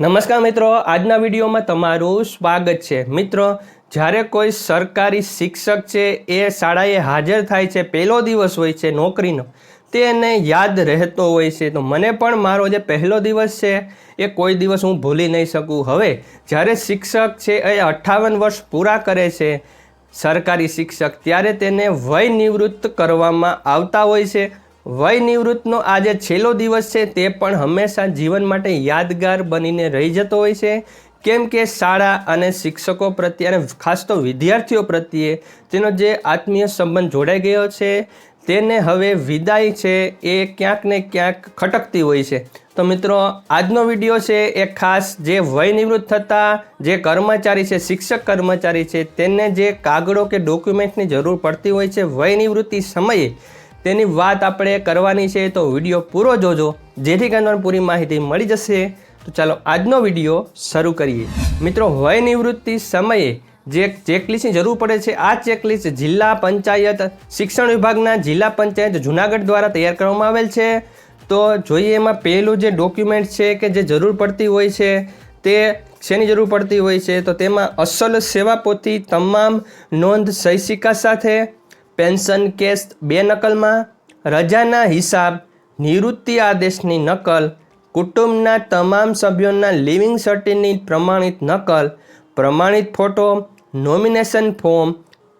નમસ્કાર મિત્રો, આજના વિડીયોમાં તમારું સ્વાગત છે. મિત્રો, જ્યારે કોઈ સરકારી શિક્ષક છે, એ શાળાએ હાજર થાય છે, પહેલો દિવસ હોય છે નોકરીનો, તે એને યાદ રહેતો હોય છે. તો મને પણ મારો જે પહેલો દિવસ છે, એ કોઈ દિવસ હું ભૂલી નહીં શકું. હવે, જ્યારે શિક્ષક છે, એ અઠ્ઠાવન વર્ષ પૂરા કરે છે, સરકારી શિક્ષક, ત્યારે તેને વય નિવૃત્ત કરવામાં આવતા હોય છે. વય નિવૃત્તનો આ છેલ્લો દિવસ છે તે પણ હંમેશા જીવન માટે યાદગાર બનીને રહી જતો હોય છે. કેમ કે શાળા અને શિક્ષકો પ્રત્યે અને ખાસ તો વિદ્યાર્થીઓ પ્રત્યે તેનો જે આત્મીય સંબંધ જોડાઈ ગયો છે, તેને હવે વિદાય છે એ ક્યાંક ને ક્યાંક ખટકતી હોય છે. તો મિત્રો, આજનો વીડિયો છે એ ખાસ જે વય નિવૃત્ત થતા જે કર્મચારી છે, શિક્ષક કર્મચારી છે, તેને જે કાગળો કે ડોક્યુમેન્ટની જરૂર પડતી હોય છે વય નિવૃત્તિ સમયે તેની વાત આપણે કરવાની છે તો વીડિયો પૂરો જોજો, જેથી કરીને પૂરી માહિતી મળી જશે. તો ચાલો આજનો વીડિયો શરૂ કરીએ. મિત્રો, વય નિવૃત્તિ સમયે જે ચેકલિસ્ટની જરૂર પડે છે, આ ચેકલિસ્ટ જિલ્લા પંચાયત શિક્ષણ વિભાગના જિલ્લા પંચાયત જુનાગઢ દ્વારા તૈયાર કરવામાં આવેલ છે. તો જોઈએ એમાં પહેલું જે ડોક્યુમેન્ટ છે કે જે જરૂર પડતી હોય છે, તે શેની જરૂર પડતી હોય છે? તો તેમાં અસલ સેવા પોથી તમામ નોંધ સહી સાથે પેન્શન કેસ બે નકલમાં, રજાના હિસાબ, નિવૃત્તિ આદેશની નકલ, કુટુંબના તમામ સભ્યોના લિવિંગ સર્ટિની પ્રમાણિત નકલ, પ્રમાણિત ફોટો, નોમિનેશન ફોર્મ,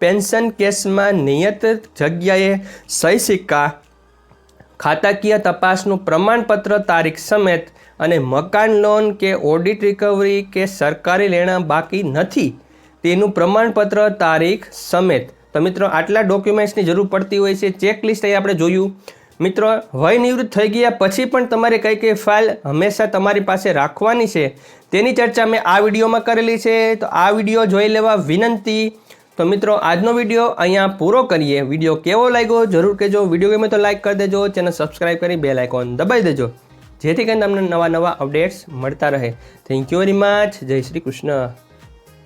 પેન્શન કેસમાં નિયત જગ્યાએ સહી સિક્કા, ખાતાકીય તપાસનું પ્રમાણપત્ર તારીખ સમેત અને મકાન લોન કે ઓડિટ રિકવરી કે સરકારી લેણા બાકી નથી. તેનું પ્રમાણપત્ર તારીખ સમેત તો મિત્રો, આટલા ડોક્યુમેન્ટ્સની જરૂર પડતી હોય છે. ચેકલિસ્ટ અહીં આપણે જોયું. મિત્રો, વય નિવૃત્ત થઈ ગયા પછી પણ તમારે કઈ કઈ ફાઇલ હંમેશા તમારી પાસે રાખવાની છે, તેની ચર્ચા મેં આ વિડીયોમાં કરેલી છે. તો આ વીડિયો જોઈ લેવા વિનંતી. તો મિત્રો, આજનો વીડિયો અહીંયા પૂરો કરીએ. વીડિયો કેવો લાગ્યો જરૂર કહેજો. વીડિયો ગમે તો લાઈક કરી દેજો. ચેનલ સબસ્ક્રાઈબ કરી બે આઇકોન દબાઈ દેજો. જેથી કરીને તમને નવા નવા અપડેટ્સ મળતા રહે. થેન્ક યુ વેરી મચ જય શ્રી કૃષ્ણ.